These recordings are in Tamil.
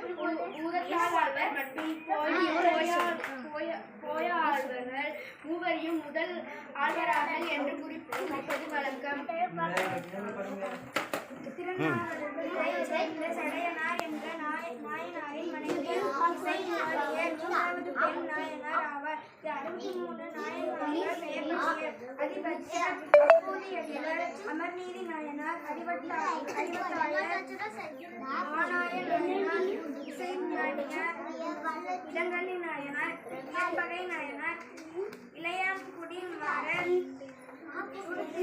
மற்றும் போய- மூவரையும் முதல் ஆழ்வார்கள் என்று குறிப்பிடுவது வழக்கம் சடையனார் என்ற நாயனாரின் மனைவி மூன்றாவது பெண் நாயனார் ஆவார் அறுபத்தி மூன்று நாயனார்கள் பெயர் அமர்நீதி நாயனார் ஆனாய நாயனார் இசை நாயனார் இளங்கண்ணி நாயனார் இயற்பகை நாயனார் இளையாங்குடி மாறன்.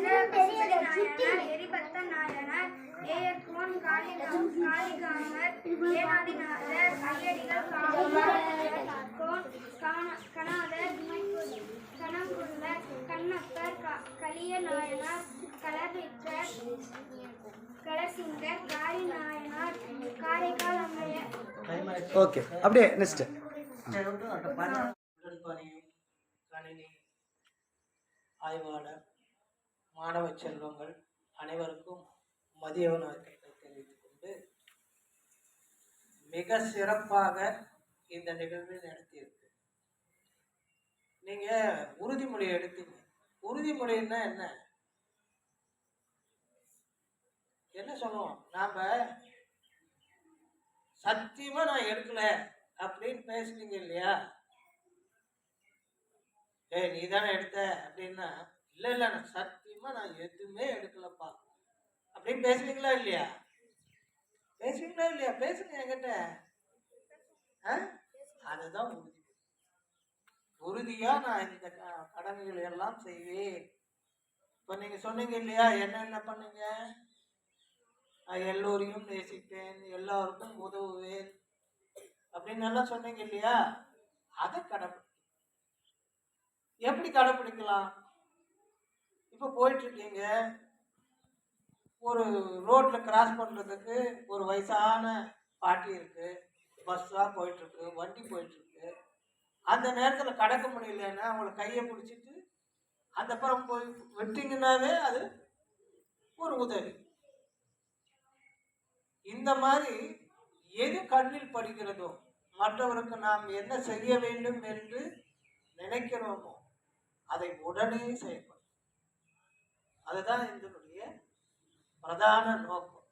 நாயனார் எரிபத்த நாயனார் ஏயர்கோன் காளிகாம் காளிகாமர் ஏனாதிநாதர் ஐயடிகள் காமர் கணாதர் கணங்குள்ள கண்ணப்பர் க- கலிய நாயனார் கலபித்தர் கலசிங்கர் காரி நாயனார் காரைக்கால் அம்மையர். ஓகே அப்படியே நெக்ஸ்ட் பணியும் கணினி ஆய்வாளர் மாணவ செல்வங்கள் அனைவருக்கும் மதிய வணக்கத்தை தெரிவித்துக் கொண்டு மிக சிறப்பாக இந்த நிகழ்வில் நடத்தியிருக்கு. நீங்க உறுதிமொழி எடுத்தீங்க. உறுதிமொழின்னா என்ன? என்ன சொல்லுவோம்? நாம சத்தியமா நான் எடுக்கல அப்படின்னு பேசுனீங்க இல்லையா? ஏய் நீ தானே எடுத்த? அப்படின்னா இல்லை இல்லை நான் சத்தியமா நான் எதுவுமே எடுக்கலப்பா. அப்படின்னு பேசுவீங்களா இல்லையா? பேசுவீங்களா இல்லையா? பேசுங்க என்கிட்ட. ஆ? அதுதான் உறுதி. உறுதியாக நான் இந்த க- கடமைகளை எல்லாம் செய்வேன். இப்போ நீங்கள் சொன்னீங்க இல்லையா என்னென்ன பண்ணீங்க? நான் எல்லோரையும் நேசிப்பேன் எல்லாருக்கும் உதவுவேன் அப்படின்னு எல்லாம் சொன்னீங்க இல்லையா? அதை எப்படி கடைப்பிடிக்கலாம்? இப்போ போயிட்டுருக்கீங்க. ஒரு ரோட்டில் கிராஸ் பண்ணுறதுக்கு ஒரு வயசான பாட்டி இருக்குது பஸ்ஸாக போயிட்டுருக்கு வண்டி போயிட்டுருக்கு. அந்த நேரத்தில் கடக்க முடியலன்னா அவங்கள கையை பிடிச்சிட்டு அந்த புறம் போய் விட்டீங்கன்னாவே அது ஒரு உதவி. இந்த மாதிரி எது கண்ணில் படுகிறதோ மற்றவருக்கு நாம் என்ன செய்ய வேண்டும் என்று நினைக்கிறோமோ அதை உடனே செயல்படும். அதுதான் இதனுடைய பிரதான நோக்கம்.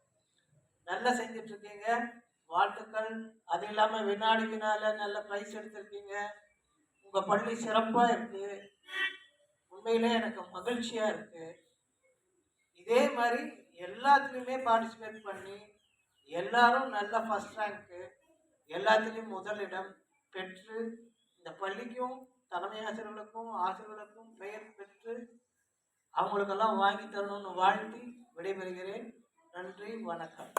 நல்லா செஞ்சுட்டு இருக்கீங்க வாழ்த்துக்கள். அது இல்லாமல் வினாடி வினால நல்ல ப்ரைஸ் எடுத்திருக்கீங்க. உங்க பள்ளி சிறப்பாக இருக்கு. உண்மையிலே எனக்கு மகிழ்ச்சியா இருக்கு. இதே மாதிரி எல்லாத்துலேயுமே பார்ட்டிசிபேட் பண்ணி எல்லாரும் நல்ல ஃபஸ்ட் ரேங்க்கு எல்லாத்துலேயும் முதலிடம் பெற்று இந்த பள்ளிக்கும் தலைமை ஆசிரியர்களுக்கும் ஆசிரியர்களுக்கும் பெயர் பெற்று அவங்களுக்கெல்லாம் வாங்கி தரணும்னு வாழ்த்தி விடைபெறுகிறேன். நன்றி வணக்கம்.